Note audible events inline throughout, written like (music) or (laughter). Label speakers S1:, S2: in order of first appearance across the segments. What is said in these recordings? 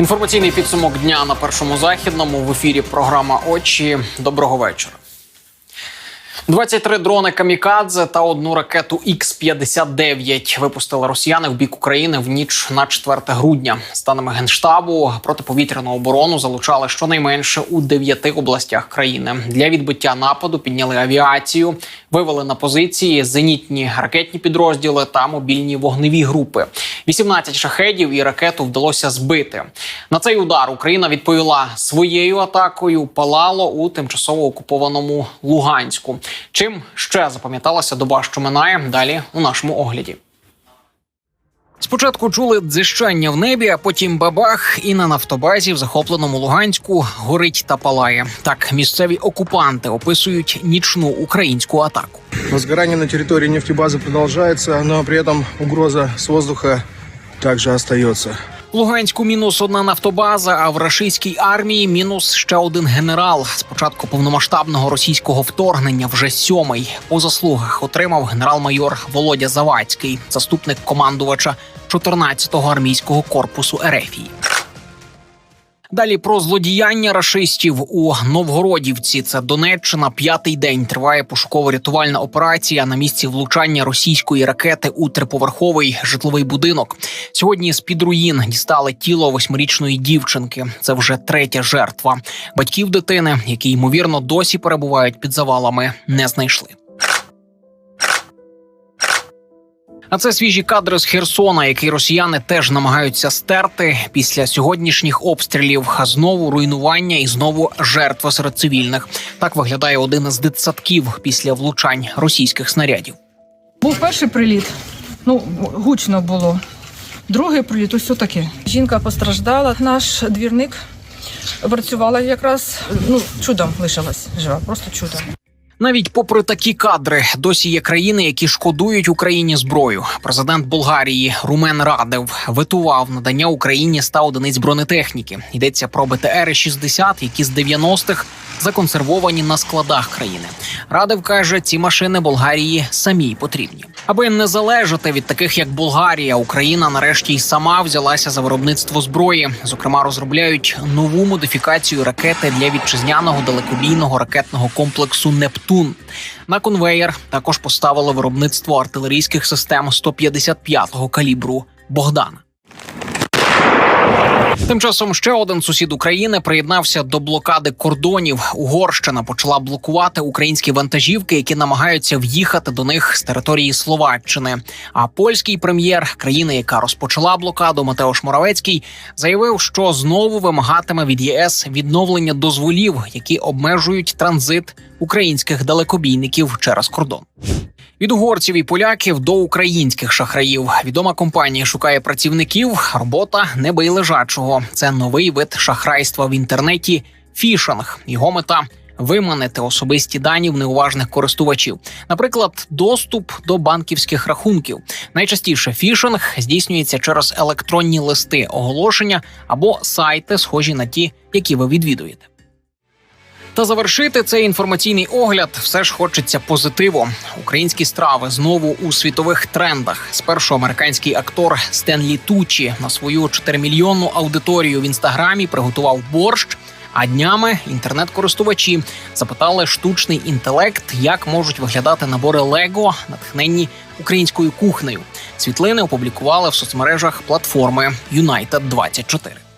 S1: Інформаційний підсумок дня на першому західному в ефірі. Програма Очі. Доброго вечора. 23 дрони камікадзе та одну ракету Х-59 випустили росіяни в бік України в ніч на 4 грудня. З даними генштабу, протиповітряну оборону залучали щонайменше у дев'яти областях країни. Для відбиття нападу підняли авіацію, вивели на позиції зенітні ракетні підрозділи та мобільні вогневі групи. 18 шахедів і ракету вдалося збити. На цей удар Україна відповіла своєю атакою. Палало у тимчасово окупованому Луганську. Чим ще запам'яталася доба, що минає далі у нашому огляді. Спочатку чули дзищання в небі, а потім бабах, і на нафтобазі в захопленому Луганську горить та палає. Так місцеві окупанти описують нічну українську атаку.
S2: Возгорание на территории нефтебазы продолжается, но при этом угроза с воздуха также остается.
S1: Луганську мінус одна нафтобаза, а в рашистській армії мінус ще один генерал. З початку повномасштабного російського вторгнення вже сьомий по заслугах отримав генерал-майор Володя Завадський, заступник командувача 14-го армійського корпусу Ерефії. Далі про злодіяння рашистів у Новгородівці. Це Донеччина. П'ятий день триває пошуково-рятувальна операція на місці влучання російської ракети у триповерховий житловий будинок. Сьогодні з під руїн дістали тіло восьмирічної дівчинки. Це вже третя жертва. Батьків дитини, які ймовірно досі перебувають під завалами, не знайшли. А це свіжі кадри з Херсона, який росіяни теж намагаються стерти після сьогоднішніх обстрілів. Знову руйнування і знову жертви серед цивільних. Так виглядає один із дитсадків після влучань російських снарядів.
S3: Був перший приліт, ну гучно було. Другий приліт, ось таке. Жінка постраждала. Наш двірник працювала якраз ну чудом лишилась жива, просто чудом.
S1: Навіть попри такі кадри, досі є країни, які шкодують Україні зброю. Президент Болгарії Румен Радев ветував надання Україні 100 одиниць бронетехніки. Йдеться про БТР-60, які з 90-х законсервовані на складах країни. Радев каже, ці машини Болгарії самій потрібні. Аби не залежати від таких, як Болгарія, Україна нарешті й сама взялася за виробництво зброї. Зокрема, розробляють нову модифікацію ракети для вітчизняного далекобійного ракетного комплексу Нептун. На конвеєр також поставили виробництво артилерійських систем 155-го калібру Богдана. Тим часом ще один сусід України приєднався до блокади кордонів. Угорщина почала блокувати українські вантажівки, які намагаються в'їхати до них з території Словаччини. А польський прем'єр країни, яка розпочала блокаду, Матеош Моравецький, заявив, що знову вимагатиме від ЄС відновлення дозволів, які обмежують транзит українських далекобійників через кордон. Від угорців і поляків до українських шахраїв відома компанія шукає працівників. Робота не бий лежачого. Це новий вид шахрайства в інтернеті. Фішинг. Його мета виманити особисті дані в неуважних користувачів, наприклад, доступ до банківських рахунків. Найчастіше фішинг здійснюється через електронні листи, оголошення або сайти, схожі на ті, які ви відвідуєте. Та завершити цей інформаційний огляд все ж хочеться позитиву. Українські страви знову у світових трендах. Спершу американський актор Стенлі Тучі на свою 4-мільйонну аудиторію в інстаграмі приготував борщ. А днями інтернет-користувачі запитали штучний інтелект, як можуть виглядати набори Лего, натхненні українською кухнею. Світлини опублікували в соцмережах платформи United24.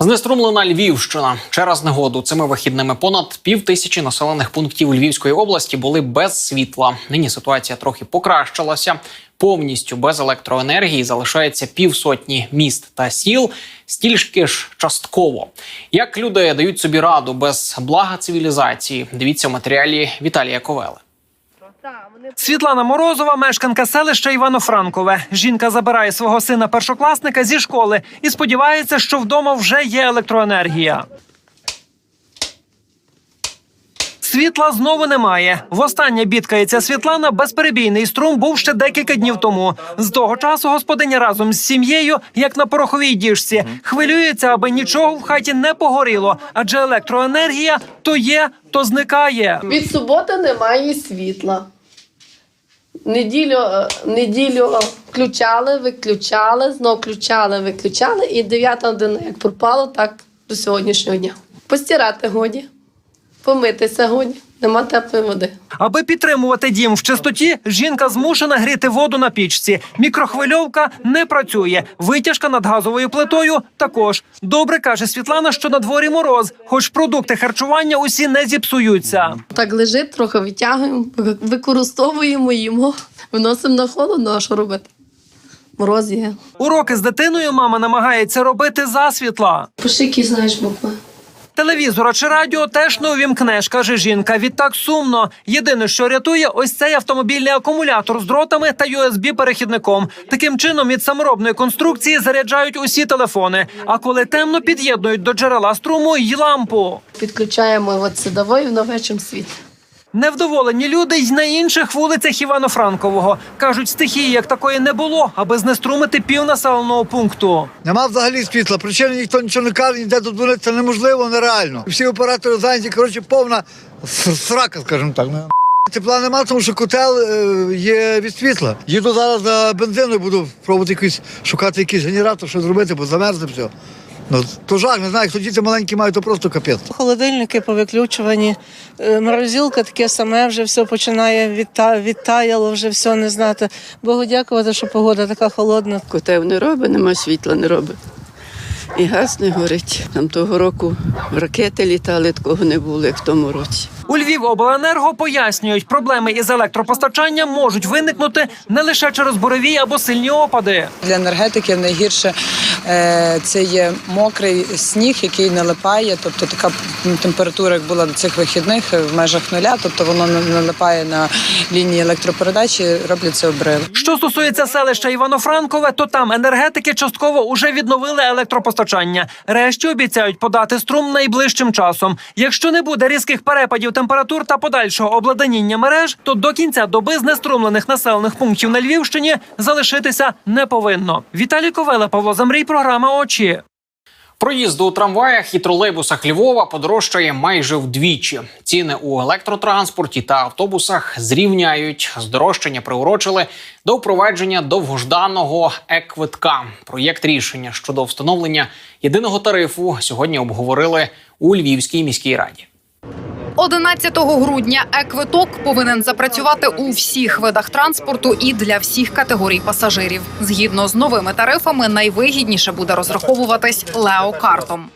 S1: Знеструмлена Львівщина через негоду цими вихідними понад пів тисячі населених пунктів Львівської області були без світла. Нині ситуація трохи покращилася. Повністю без електроенергії залишається півсотні міст та сіл, стільки ж частково. Як люди дають собі раду без блага цивілізації? Дивіться в матеріалі Віталія Ковели.
S4: Світлана Морозова, мешканка селища Івано-Франкове. Жінка забирає свого сина першокласника зі школи і сподівається, що вдома вже є електроенергія. Світла знову немає. Востаннє бідкається Світлана. Безперебійний струм був ще декілька днів тому. З того часу господиня разом з сім'єю, як на пороховій діжці, хвилюється, аби нічого в хаті не погоріло, адже електроенергія то є, то зникає.
S5: Від суботи немає світла. Неділю, е, неділю включали, виключали, знов включали, виключали. І 9 година як пропало, так до сьогоднішнього дня. Постирати годі, помитися годі, нема теплої води.
S4: Аби підтримувати дім в чистоті, жінка змушена гріти воду на пічці. Мікрохвильовка не працює. Витяжка над газовою плитою також. Добре каже Світлана, що на дворі мороз, хоч продукти харчування усі не зіпсуються.
S5: Так лежить, трохи витягуємо, використовуємо, їмо, виносимо на холодно, а що робити? Мороз є.
S4: Уроки з дитиною мама намагається робити засвітла.
S5: Пиши, які знаєш букви.
S4: Телевізора чи радіо теж не увімкнеш, каже жінка. Відтак сумно. Єдине, що рятує, ось цей автомобільний акумулятор з дротами та USB-перехідником. Таким чином від саморобної конструкції заряджають усі телефони. А коли темно, під'єднують до джерела струму й лампу.
S5: Підключаємо от садової в новечому світі.
S4: Невдоволені люди й на інших вулицях Івано-Франкового кажуть, стихії як такої не було, аби знеструмити пів населеного пункту.
S6: Нема взагалі світла. Причини ніхто нічого не каже, ніде додзвонити це неможливо, нереально. Всі оператори зайняті, коротше, повна срака, скажімо так. Ну, (laughs) Тепла нема, тому що котел е, є від світла. Їду зараз за бензиною, буду пробувати якийсь, шукати якийсь генератор, що зробити, бо замерзне все. Ну, то жах, не знаю, хто діти маленькі мають, то просто капець.
S7: Холодильники повиключувані, Морозілка морозилка таке саме вже все починає відта, відтаяло, вже все не знати. Богу дякувати, що погода така холодна.
S8: Котев не робить, нема світла не робить. І газ не горить. Там того року ракети літали, такого не було, як в тому році.
S4: У Львівобленерго пояснюють, проблеми із електропостачанням можуть виникнути не лише через бурові або сильні опади.
S9: Для енергетики найгірше е, це є мокрий сніг, який налипає, тобто така температура, як була до цих вихідних е, в межах нуля, тобто воно на- налипає на лінії електропередачі, робляться обриви.
S4: Що стосується селища Івано-Франкове, то там енергетики частково уже відновили електропостачання. Решті обіцяють подати струм найближчим часом. Якщо не буде різких перепадів температур та подальшого обладнання мереж, то до кінця доби знеструмлених населених пунктів на Львівщині залишитися не повинно. Віталій Ковела, Павло Замрій, програма Очі.
S1: Проїзд у трамваях і тролейбусах Львова подорожчає майже вдвічі. Ціни у електротранспорті та автобусах зрівняють. Здорожчання приурочили до впровадження довгожданого е-квитка. Проєкт рішення щодо встановлення єдиного тарифу сьогодні обговорили у Львівській міській раді.
S10: 11 грудня е-квиток повинен запрацювати у всіх видах транспорту і для всіх категорій пасажирів. Згідно з новими тарифами, найвигідніше буде розраховуватись леокартом.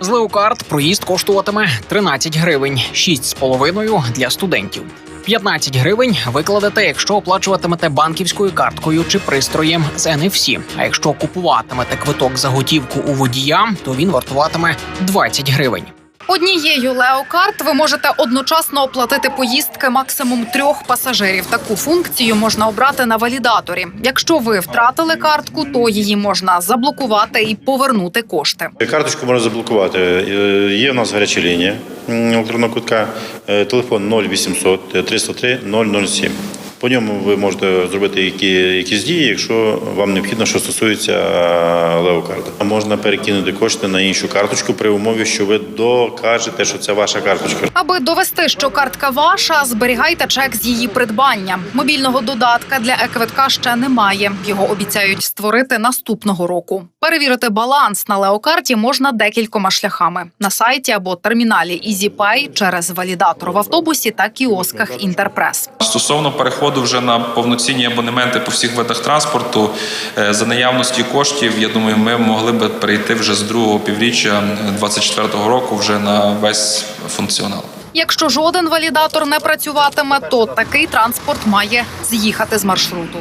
S1: З Леокарт проїзд коштуватиме 13 гривень, 6,5 для студентів. 15 гривень викладете, якщо оплачуватимете банківською карткою чи пристроєм з NFC. А якщо купуватимете квиток за готівку у водія, то він вартуватиме 20 гривень.
S10: Однією леокарт ви можете одночасно оплатити поїздки максимум трьох пасажирів. Таку функцію можна обрати на валідаторі. Якщо ви втратили картку, то її можна заблокувати і повернути кошти.
S11: Карточку можна заблокувати. Е, Є в нас гаряча лінія електронного кутка, е, телефон 0800 303 007. По ньому ви можете зробити які, якісь дії, якщо вам необхідно, що стосується е, леокарти. Можна перекинути кошти на іншу карточку при умові, що ви докажете, що це ваша карточка.
S10: Аби довести, що картка ваша, зберігайте чек з її придбання. Мобільного додатка для еквитка ще немає. Його обіцяють створити наступного року. Перевірити баланс на леокарті можна декількома шляхами на сайті або терміналі EasyPay через валідатор в автобусі та кіосках Інтерпрес.
S12: Стосовно переходу вже на повноцінні абонементи по всіх видах транспорту, е, за наявності коштів, я думаю, ми могли би перейти вже з другого півріччя 2024 року вже на весь функціонал.
S10: Якщо жоден валідатор не працюватиме, то такий транспорт має з'їхати з маршруту.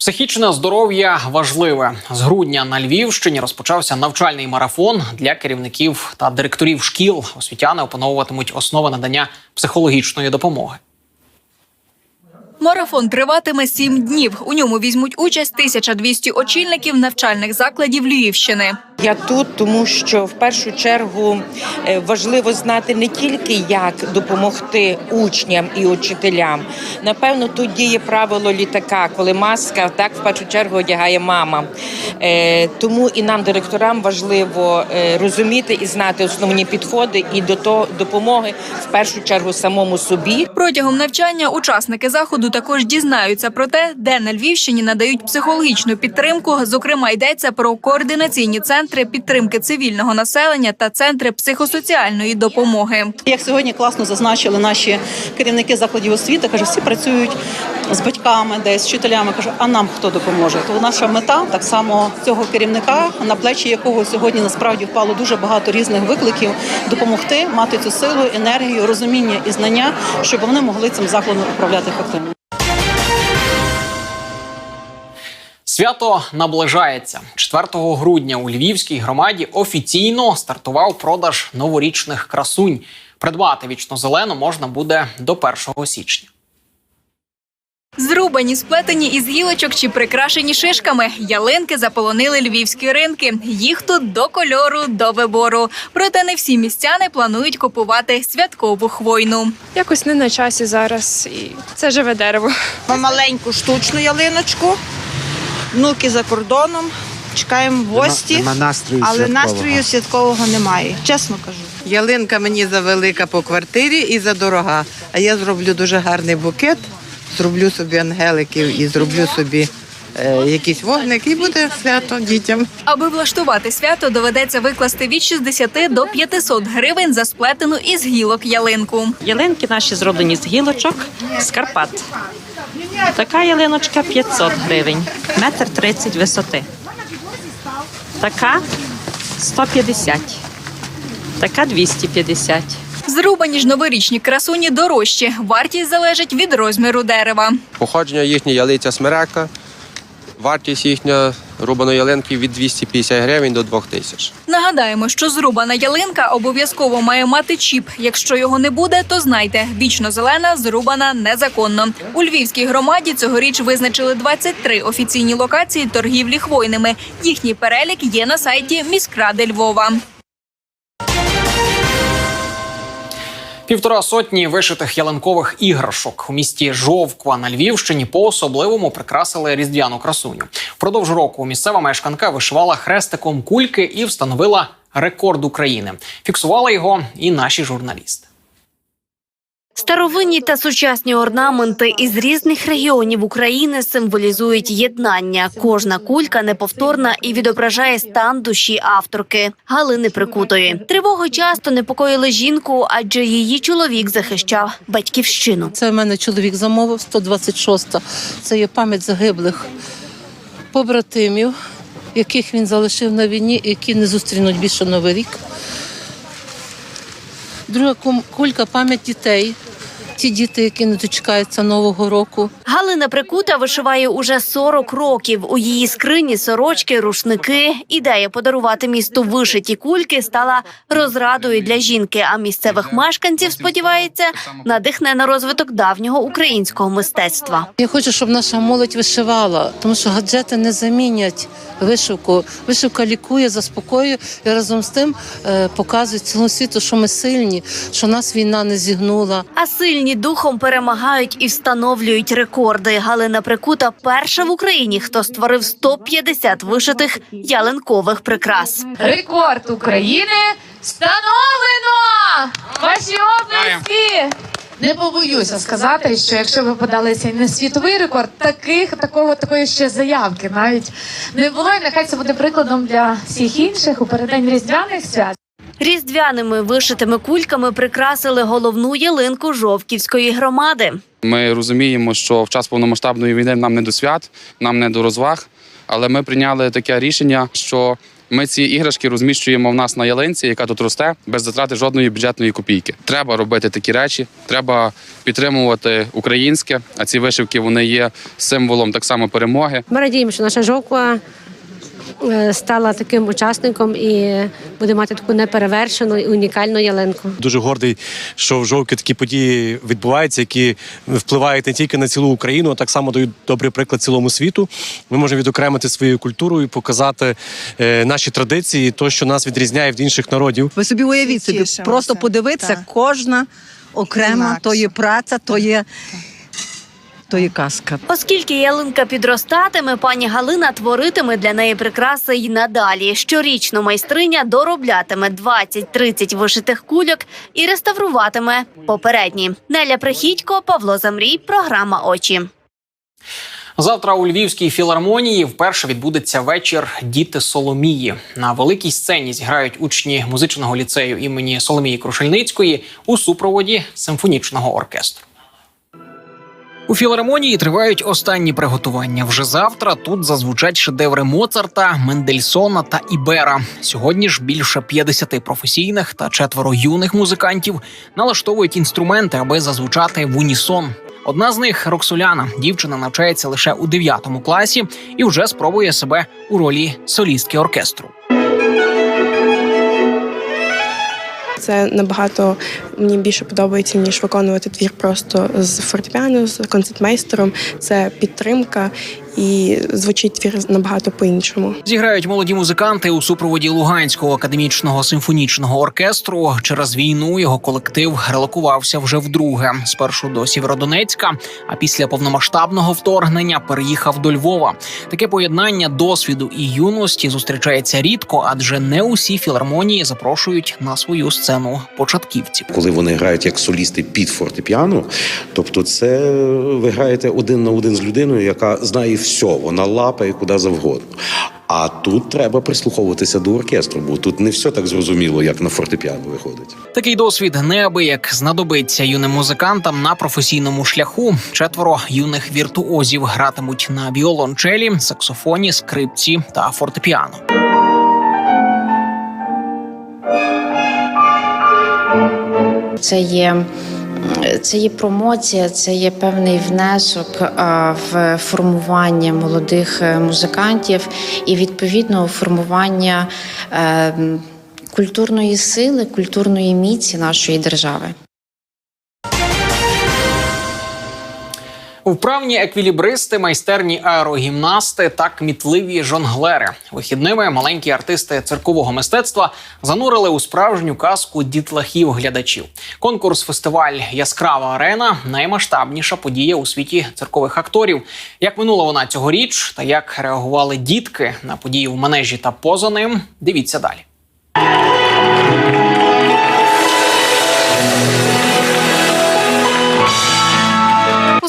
S1: Психічне здоров'я важливе. З грудня на Львівщині розпочався навчальний марафон для керівників та директорів шкіл. Освітяни опановуватимуть основи надання психологічної допомоги.
S13: Марафон триватиме сім днів. У ньому візьмуть участь 1200 очільників навчальних закладів Львівщини.
S14: Я тут, тому що в першу чергу е, важливо знати не тільки як допомогти учням і учителям. Напевно, тут діє правило літака, коли маска так в першу чергу одягає мама. Е, Тому і нам, директорам, важливо е, розуміти і знати основні підходи і до того допомоги в першу чергу самому собі.
S13: Протягом навчання учасники заходу також дізнаються про те, де на Львівщині надають психологічну підтримку. Зокрема, йдеться про координаційні центри підтримки цивільного населення та центри психосоціальної допомоги.
S15: Як сьогодні класно зазначили наші керівники закладів освіти, каже, всі працюють з батьками, десь з вчителями. Кажу, а нам хто допоможе? То наша мета так само цього керівника, на плечі якого сьогодні насправді впало дуже багато різних викликів, допомогти мати цю силу, енергію, розуміння і знання, щоб вони могли цим закладом управляти ефективно.
S1: Свято наближається 4 грудня. У Львівській громаді офіційно стартував продаж новорічних красунь. Придбати вічно зелену можна буде до 1 січня.
S13: Зрубані, сплетені із гілочок чи прикрашені шишками. Ялинки заполонили львівські ринки. Їх тут до кольору, до вибору. Проте не всі містяни планують купувати святкову хвойну.
S16: Якось не на часі зараз, і це живе дерево.
S17: маленьку штучну ялиночку. Внуки за кордоном. Чекаємо в гості, але настрою святкового немає. Чесно кажу.
S14: Ялинка мені завелика по квартирі і задорога. А я зроблю дуже гарний букет, зроблю собі ангеликів і зроблю собі якийсь вогник, і буде свято дітям.
S13: Аби влаштувати свято, доведеться викласти від 60 до 500 гривень за сплетену із гілок ялинку.
S17: Ялинки наші зроблені з гілочок, з Карпат. Така ялиночка 500 гривень, метр 30 висоти. Така 150, така 250.
S13: Зрубані ж новорічні красуні дорожчі. Вартість залежить від розміру дерева.
S18: Походження їхня ялиця смерека. Вартість їхня рубаної ялинки від 250 гривень до 2000.
S13: Нагадаємо, що зрубана ялинка обов'язково має мати чіп. Якщо його не буде, то знайте, вічно зелена зрубана незаконно. У львівській громаді цьогоріч визначили 23 офіційні локації торгівлі хвойними. Їхній перелік є на сайті міськради Львова.
S1: Півтора сотні вишитих ялинкових іграшок у місті Жовква на Львівщині по особливому прикрасили різдвяну красуню. Впродовж року місцева мешканка вишивала хрестиком кульки і встановила рекорд України. Фіксували його і наші журналісти.
S19: Старовинні та сучасні орнаменти із різних регіонів України символізують єднання. Кожна кулька неповторна і відображає стан душі авторки Галини Прикутої. Тривоги часто непокоїли жінку, адже її чоловік захищав батьківщину.
S20: Це в мене чоловік замовив 126. Це є пам'ять загиблих побратимів, яких він залишив на війні, які не зустрінуть більше новий рік. Друга кулька пам'ять дітей. Ті діти, які не дочекаються нового року.
S19: Галина Прикута вишиває уже 40 років. У її скрині сорочки, рушники. Ідея подарувати місту вишиті кульки стала розрадою для жінки. А місцевих мешканців сподівається надихне на розвиток давнього українського мистецтва.
S20: Я хочу, щоб наша молодь вишивала, тому що гаджети не замінять вишивку. Вишивка лікує, заспокоює і разом з тим е, показує цілому світу, що ми сильні, що нас війна не зігнула.
S19: А сильні духом перемагають і встановлюють рекорди. Галина Прикута перша в Україні, хто створив 150 вишитих ялинкових прикрас.
S16: Рекорд України встановлено! Ваші області! Не побоюся сказати, що якщо ви подалися на світовий рекорд, таких такого такої ще заявки навіть не було. І нехай це буде прикладом для всіх інших у переддень різдвяних свят.
S19: Різдвяними вишитими кульками прикрасили головну ялинку Жовківської громади.
S18: Ми розуміємо, що в час повномасштабної війни нам не до свят, нам не до розваг. Але ми прийняли таке рішення, що ми ці іграшки розміщуємо в нас на ялинці, яка тут росте, без затрати жодної бюджетної копійки. Треба робити такі речі, треба підтримувати українське. А ці вишивки вони є символом так само перемоги.
S16: Ми радіємо, що наша жовква
S21: стала таким учасником і буде мати таку неперевершену і унікальну ялинку.
S22: Дуже гордий, що в жовки такі події відбуваються, які впливають не тільки на цілу Україну, а так само дають добрий приклад цілому світу. Ми можемо відокремити свою культуру і показати е, наші традиції, то що нас відрізняє від інших народів.
S23: Ви собі уявіть собі, просто подивитися, кожна окрема, то є праця, то є, то є казка.
S19: Оскільки ялинка підростатиме, пані Галина творитиме для неї прикраси й надалі. Щорічно майстриня дороблятиме 20-30 вишитих кульок і реставруватиме попередні. Неля Прихідько, Павло Замрій, програма Очі.
S1: Завтра у Львівській філармонії вперше відбудеться вечір Діти Соломії. На великій сцені зіграють учні музичного ліцею імені Соломії Крушельницької у супроводі симфонічного оркестру. У філармонії тривають останні приготування. Вже завтра тут зазвучать шедеври Моцарта, Мендельсона та Ібера. Сьогодні ж більше 50 професійних та четверо юних музикантів налаштовують інструменти, аби зазвучати в унісон. Одна з них Роксоляна. Дівчина навчається лише у 9 класі і вже спробує себе у ролі солістки оркестру.
S24: Це набагато мені більше подобається, ніж виконувати твір просто з фортепіано, з концертмейстером. Це підтримка і звучить твір набагато по-іншому.
S1: Зіграють молоді музиканти у супроводі Луганського академічного симфонічного оркестру. Через війну його колектив релокувався вже вдруге. Спершу до Сєвєродонецька, а після повномасштабного вторгнення переїхав до Львова. Таке поєднання досвіду і юності зустрічається рідко, адже не усі філармонії запрошують на свою сцену початківців.
S25: коли вони грають як солісти під фортепіано, тобто це ви граєте один на один з людиною, яка знає все, вона лапає куди завгодно. А тут треба прислуховуватися до оркестру, бо тут не все так зрозуміло, як на фортепіано виходить.
S1: Такий досвід неабияк знадобиться юним музикантам на професійному шляху. Четверо юних віртуозів гратимуть на віолончелі, саксофоні, скрипці та фортепіано.
S20: Це є. Це є промоція, це є певний внесок в формування молодих е, музикантів і відповідно формування е, культурної сили, культурної міці нашої держави.
S1: Вправні еквілібристи, майстерні аерогімнасти та кмітливі жонглери. Вихідними маленькі артисти циркового мистецтва занурили у справжню казку дітлахів глядачів. Конкурс фестиваль Яскрава арена наймасштабніша подія у світі циркових акторів. Як минула вона цьогоріч, та як реагували дітки на події в манежі та поза ним. Дивіться далі.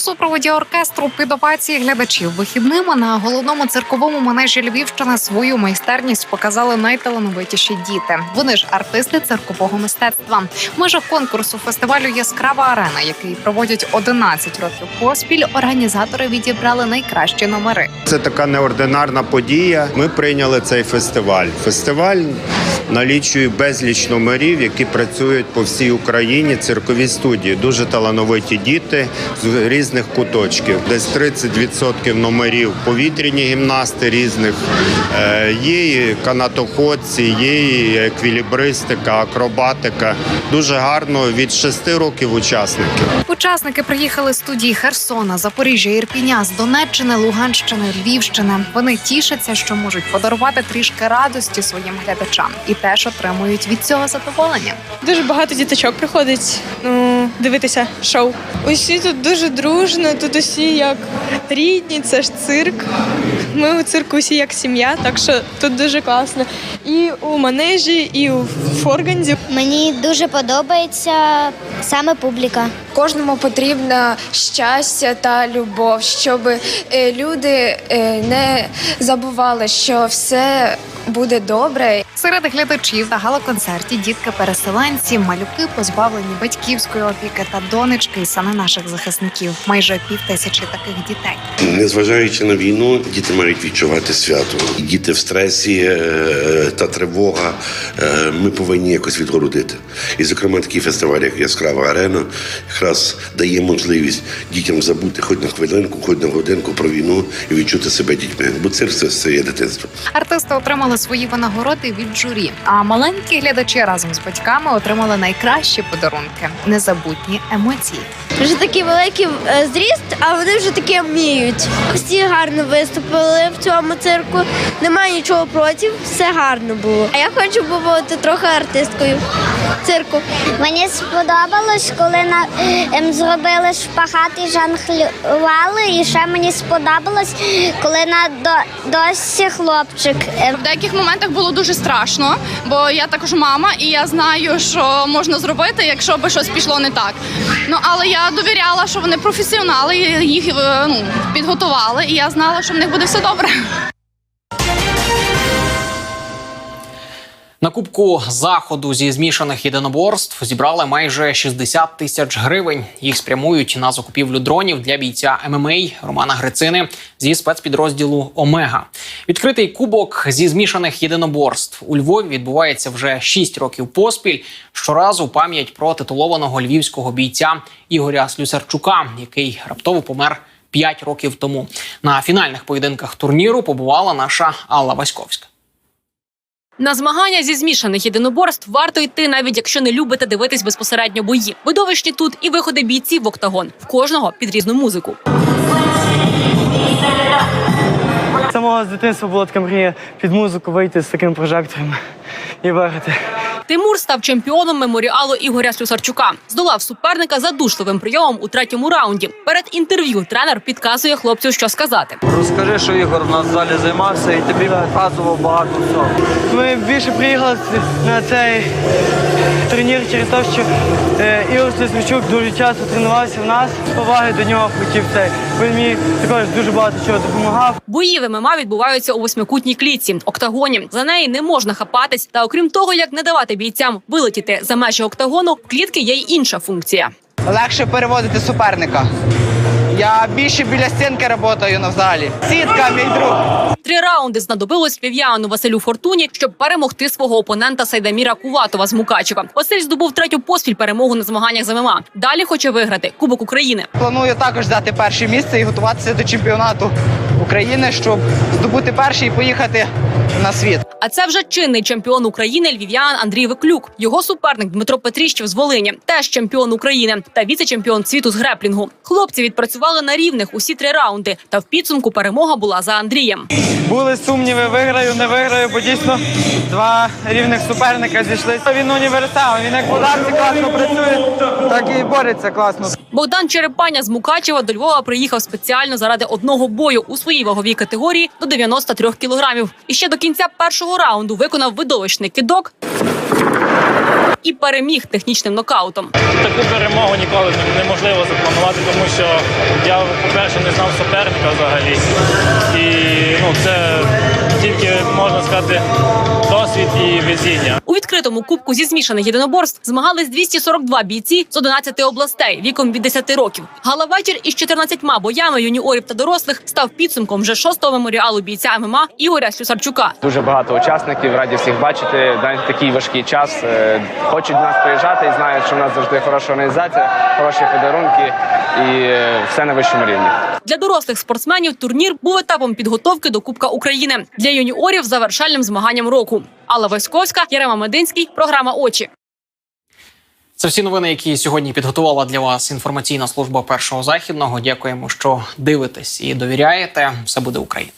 S26: Супроводі оркестру під овації глядачів вихідними на головному цирковому манежі Львівщини свою майстерність показали найталановитіші діти. Вони ж артисти циркового мистецтва. В межах конкурсу фестивалю Яскрава арена, який проводять 11 років поспіль. Організатори відібрали найкращі номери.
S27: Це така неординарна подія. Ми прийняли цей фестиваль. Фестиваль налічує безліч номерів, які працюють по всій Україні. Циркові студії, дуже талановиті діти з різних куточків. Десь 30% номерів повітряні гімнасти різних. Е, Є і канатоходці, є і еквілібристика, акробатика. Дуже гарно від 6 років учасники.
S26: Учасники приїхали з студії Херсона, Запоріжжя, Ірпіня, з Донеччини, Луганщини, Львівщини. Вони тішаться, що можуть подарувати трішки радості своїм глядачам і теж отримують від цього задоволення.
S28: Дуже багато діточок приходить ну, дивитися шоу. Усі тут дуже дружно, тут усі як рідні, це ж цирк. Ми у цирку усі як сім'я, так що тут дуже класно. І у манежі, і у форганзі.
S29: Мені дуже подобається саме публіка.
S30: Кожному потрібно щастя та любов, щоб е, люди е, не забували, що все буде добре.
S13: Серед глядачів на галоконцерті дітки-переселенці, малюки, позбавлені батьківської опіки та донечки і саме наших захисників. Майже пів тисячі таких дітей.
S25: Незважаючи на війну, діти мають відчувати свято. Діти в стресі е, та тривога. Ми повинні якось відгородити. І, зокрема, такий фестиваль, як яскрава арена, якраз дає можливість дітям забути хоч на хвилинку, хоч на годинку про війну і відчути себе дітьми. Бо це все це є дитинство.
S13: Артисти отримали свої винагороди від журі. А маленькі глядачі разом з батьками отримали найкращі подарунки незабутні емоції.
S21: Вже такий великий е, зріст, а вони вже таке вміють. Всі гарно виступили в цьому цирку. Немає нічого проти, все гарно було. А я хочу бути трохи артисткою цирку.
S29: Мені сподобалось, коли на ем, зробили шпагат і жонглювали. І ще мені сподобалось, коли на до, досі хлопчик. ем,
S31: В деяких моментах було дуже страшно, бо я також мама, і я знаю, що можна зробити, якщо би щось пішло не так. Ну але я довіряла, що вони професіонали, їх е, ну, підготували, і я знала, що в них буде все добре.
S1: Кубку заходу зі змішаних єдиноборств зібрали майже 60 тисяч гривень. Їх спрямують на закупівлю дронів для бійця ММА Романа Грицини зі спецпідрозділу Омега. Відкритий кубок зі змішаних єдиноборств у Львові відбувається вже 6 років поспіль. Щоразу пам'ять про титулованого львівського бійця Ігоря Слюсарчука, який раптово помер 5 років тому. На фінальних поєдинках турніру побувала наша Алла Васьковська.
S32: На змагання зі змішаних єдиноборств варто йти, навіть якщо не любите дивитись безпосередньо бої. Видовищні тут і виходи бійців в октагон. В кожного під різну музику.
S33: Самого з дитинства була така мрія під музику вийти з такими прожекторами і виграти.
S32: Тимур став чемпіоном меморіалу Ігоря Слюсарчука. Здолав суперника задушливим прийомом у третьому раунді. Перед інтерв'ю тренер підказує хлопцю, що сказати.
S34: Розкажи, що Ігор в нас в залі займався і тобі показував багато всього.
S33: Ми більше приїхали на цей турнір через те, що е, Ігор Слесвичук дуже часто тренувався в нас. Поваги до нього хотів цей. Він мені також дуже багато чого допомагав.
S32: Бої в ММА відбуваються у восьмикутній клітці октагоні. За неї не можна хапатись. Та окрім того, як не давати бійцям вилетіти за межі октагону, клітки є й інша функція.
S35: легше переводити суперника. Я більше біля стінки працюю на залі. Сітка, мій друг.
S32: Три раунди знадобилось львів'яну Василю Фортуні, щоб перемогти свого опонента Сайдаміра Куватова з Мукачева. Василь здобув третю поспіль перемогу на змаганнях з ММА. Далі хоче виграти Кубок України.
S35: Планую також взяти перше місце і готуватися до чемпіонату України, щоб здобути перший і поїхати на світ.
S32: А це вже чинний чемпіон України львів'ян Андрій Виклюк. Його суперник Дмитро Петріщев з Волині, теж чемпіон України та віце-чемпіон світу з греплінгу. Хлопці відпрацювали на рівних усі три раунди. Та в підсумку перемога була за Андрієм.
S33: Були сумніви, виграю, не виграю, бо дійсно два рівних суперника зійшлися. Він універсал, він як в ударці класно працює, так і бореться класно.
S32: Богдан Черепаня з Мукачева до Львова приїхав спеціально заради одного бою у своїй ваговій категорії до 93 кілограмів. І ще до кінця першого раунду виконав видовищний кидок і переміг технічним нокаутом.
S36: Таку перемогу ніколи неможливо запланувати, тому що я, по-перше, не знав суперника взагалі. І ну, це тільки можна сказати досвід і везіння.
S32: У відкритому кубку зі змішаних єдиноборств змагались 242 бійці з 11 областей віком від 10 років. Галавечір із 14 боями юніорів та дорослих став підсумком вже шостого меморіалу бійця ММА Ігоря Слюсарчука.
S23: Дуже багато учасників, раді всіх бачити. Навіть такий важкий час. Е, Хочуть до нас приїжджати і знають, що в нас завжди хороша організація, хороші подарунки і е, все на вищому рівні.
S32: Для дорослих спортсменів турнір був етапом підготовки до Кубка України. Для юніорів завершальним змаганням року. Алла Васьковська, Ярема Мединський, програма Очі.
S1: Це всі новини, які сьогодні підготувала для вас інформаційна служба першого західного. Дякуємо, що дивитесь і довіряєте. Все буде Україна.